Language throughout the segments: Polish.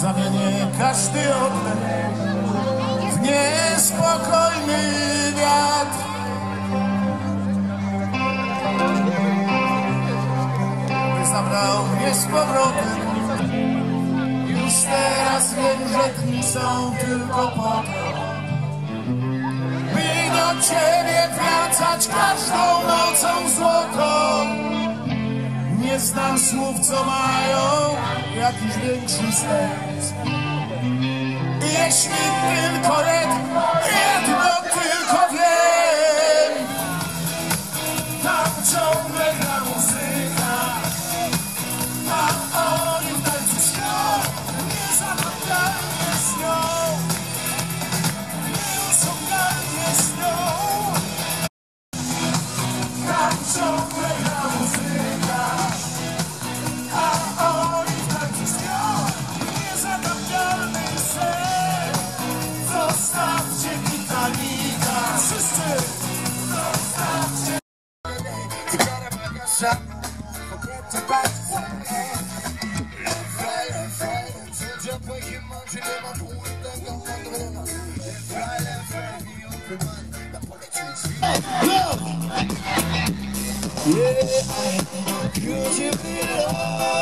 Zamienię każdy oddech w niespokojny wiatr. Zabrał mnie z powrotem. Już teraz wiem, że dni są tylko po to, by do ciebie wracać każdą nocą złotą. Nie znam słów, co mają jakiś większy sens. Jeśli tylko jedno, jedno future. Forget about Yeah, could you be love?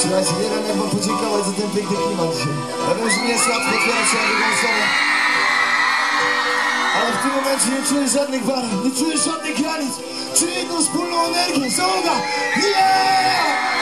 Słuchajcie, wam podziękować za ten piękny klimat dzisiaj. Ja wiem, że nie jest łatwo się na. Ale w tym momencie nie czuję żadnych barier, nie czuję żadnych granic. Czuję jedną wspólną energię. Załoga! Yeah!